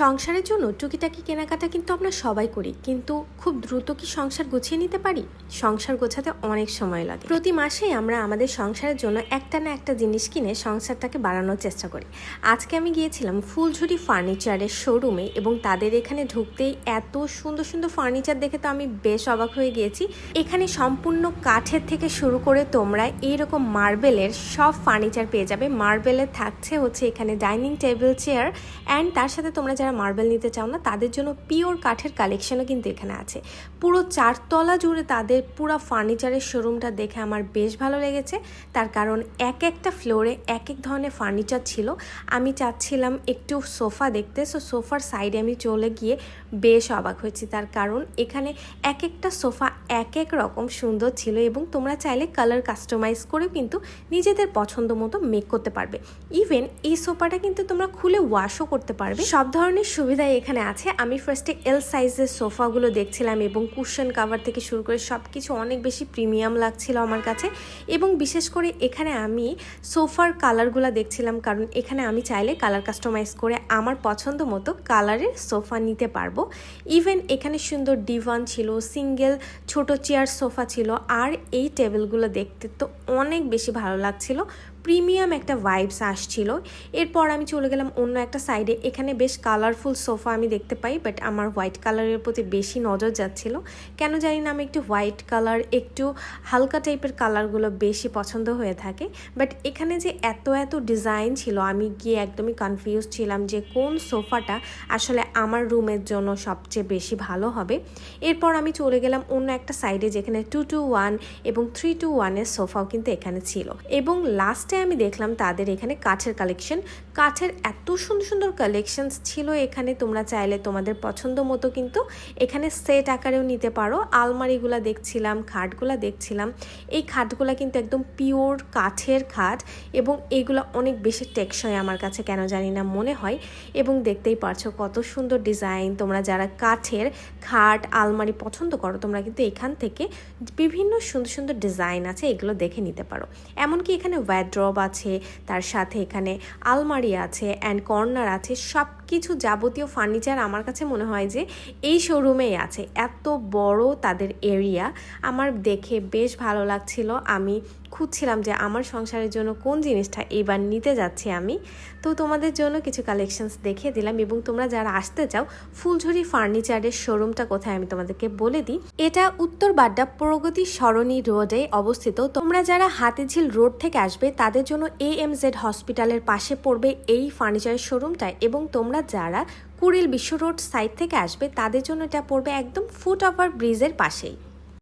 সংসারের জন্য টুকিটাকি কেনাকাটা কিন্তু আমরা সবাই করি, কিন্তু খুব দ্রুত কি সংসার গুছিয়ে নিতে পারি? সংসার গোছাতে অনেক সময় লাগে। প্রতি মাসেই আমরা আমাদের সংসারের জন্য একটা না একটা জিনিস কিনে সংসারটাকে বাড়ানোর চেষ্টা করি। আজকে আমি গিয়েছিলাম ফুলঝুরি ফার্নিচারের শোরুমে এবং তাদের এখানে ঢুকতেই এত সুন্দর সুন্দর ফার্নিচার দেখে তো আমি বেশ অবাক হয়ে গিয়েছি। এখানে সম্পূর্ণ কাঠের থেকে শুরু করে তোমরা এইরকম মার্বেলের সব ফার্নিচার পেয়ে যাবে। মার্বেলের থাকছে হচ্ছে এখানে ডাইনিং টেবিল, চেয়ার অ্যান্ড তার সাথে তোমরা যারা মার্বেল নিতে চাও না, তাদের জন্য পিওর কাঠের কালেকশনও কিন্তু এখানে আছে। পুরো চারতলা জুড়ে তাদের পুরো ফার্নিচারের শোরুমটা দেখে আমার বেশ ভালো লেগেছে। তার কারণ এক একটা ফ্লোরে এক এক ধরনের ফার্নিচার ছিল। আমি চাচ্ছিলাম একটু সোফা দেখতে, সো সোফার সাইডে আমি চলে গিয়ে বেশ অবাক হয়েছি। তার কারণ এখানে এক একটা সোফা এক এক রকম সুন্দর ছিল এবং তোমরা চাইলে কালার কাস্টমাইজ করে কিন্তু নিজেদের পছন্দ মতো মেক করতে পারবে। ইভেন এই সোফাটা কিন্তু তোমরা খুলে ওয়াশও করতে পারবে। সব ধরনের সুবিধাই এখানে আছে। আমি ফার্স্টে এল সাইজের সোফাগুলো দেখছিলাম এবং কুশন কাভার থেকে শুরু করে সব কিছু অনেক বেশি প্রিমিয়াম লাগছিল আমার কাছে। এবং বিশেষ করে এখানে আমি সোফার কালারগুলো দেখছিলাম, কারণ এখানে আমি চাইলে কালার কাস্টমাইজ করে আমার পছন্দ মতো কালারের সোফা নিতে পারব। ইভেন এখানে সুন্দর ডিভান ছিল সিঙ্গেল ছোট চেয়ার সোফা ছিল, আর এই টেবিলগুলো দেখতে তো অনেক বেশি ভালো লাগছিল। প্রিমিয়াম একটা ভাইবস আসছিল। এরপর আমি চলে গেলাম অন্য একটা সাইডে এখানে বেশ কালারফুল সোফা আমি দেখতে পাই বাট আমার হোয়াইট কালারের প্রতি বেশি নজর যাচ্ছিল। কেন জানি না, আমি একটু হোয়াইট কালার একটু হালকা টাইপের কালারগুলো বেশি পছন্দ হয়ে থাকে। বাট এখানে যে এত এত ডিজাইন ছিল, আমি গিয়ে একদমই কনফিউজ ছিলাম যে কোন সোফাটা আসলে আমার রুমের জন্য সবচেয়ে বেশি ভালো হবে। এরপর আমি চলে গেলাম অন্য একটা সাইডে যেখানে টু টু ওয়ান এবং থ্রি টু ওয়ানের সোফাও কিন্তু এখানে ছিল। এবং লাস্টে আমি দেখলাম তাদের এখানে কাঠের কালেকশন কাঠের এত সুন্দর সুন্দর কালেকশনস ছিল এখানে, তোমরা চাইলে তোমাদের পছন্দ মতো কিন্তু এখানে সেট আকারেও নিতে পারো। আলমারিগুলা দেখছিলাম, খাটগুলা দেখছিলাম। এই খাটগুলা কিন্তু একদম পিওর কাঠের খাট এবং এগুলো অনেক বেশি টেকসই আমার কাছে কেন জানি না মনে হয়। এবং দেখতেই পারছ কত সুন্দর ডিজাইন তোমরা যারা কাঠের খাট, আলমারি পছন্দ করো, তোমরা কিন্তু এখান থেকে বিভিন্ন সুন্দর সুন্দর ডিজাইন আছে, এগুলো দেখে নিতে পারো। এমনকি এখানে ওয়াড্রব আছে তার সাথে এখানে আলমারি আছে অ্যান্ড কর্নার আছে সব কিছু যাবতীয় ফার্নিচার আমার কাছে মনে হয় যে এই শোরুমেই আছে। এত বড় তাদের এরিয়া আমার দেখে বেশ ভালো লাগছিল। আমি খুঁজছিলাম যে আমার সংসারের জন্য কোন জিনিসটা এবার নিতে যাচ্ছি আমি। তো তোমাদের জন্য কিছু কালেকশনস দেখিয়ে দিলাম এবং তোমরা যারা আসতে চাও, ফুলঝুরি ফার্নিচারের শোরুমটা কোথায় আমি তোমাদেরকে বলে দিই। এটা উত্তর বাড্ডা প্রগতি সরণি রোডে অবস্থিত। তোমরা যারা হাতিঝিল রোড থেকে আসবে, তাদের জন্য এ এম জেড হসপিটালের পাশে পড়বে এই ফার্নিচারের শোরুমটা এবং তোমরা যারা কুড়িল বিশ্ব রোড সাইড থেকে আসবে, তাদের জন্য এটা পড়বে একদম ফুট ওভার ব্রিজের পাশেই।